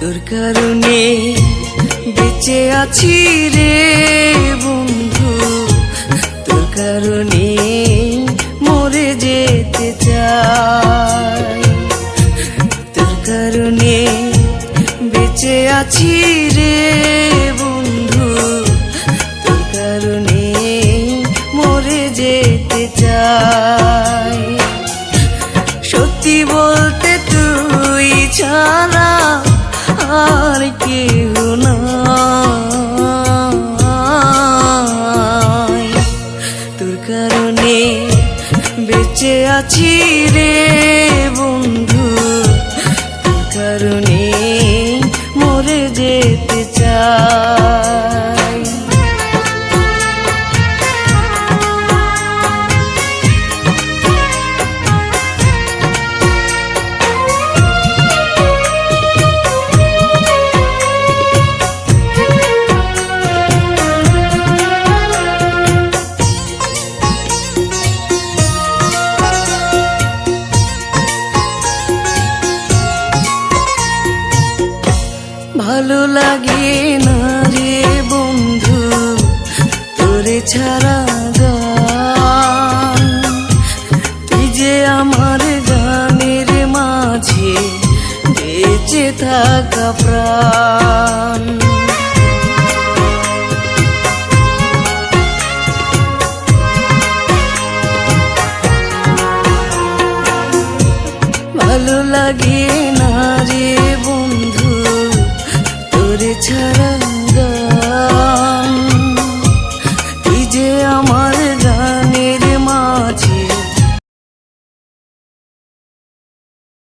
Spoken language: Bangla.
তোর কারণে বেঁচে আছি রে বন্ধু। তোর কারণে মরে যেতে চাই। তোর কারণে বেঁচে আছি রে বন্ধু। তোর কারণে মরে যেতে চাই। সত্যি বলতে তুই ছাড়া আর কেউ কারণে বেঁচে আছি রে বন্ধু কারণে মরে যে ভালো লাগে না রে বন্ধু তোরে ছাড়া গান। তুই যে আমার মাঝে থাকা প্রাণ।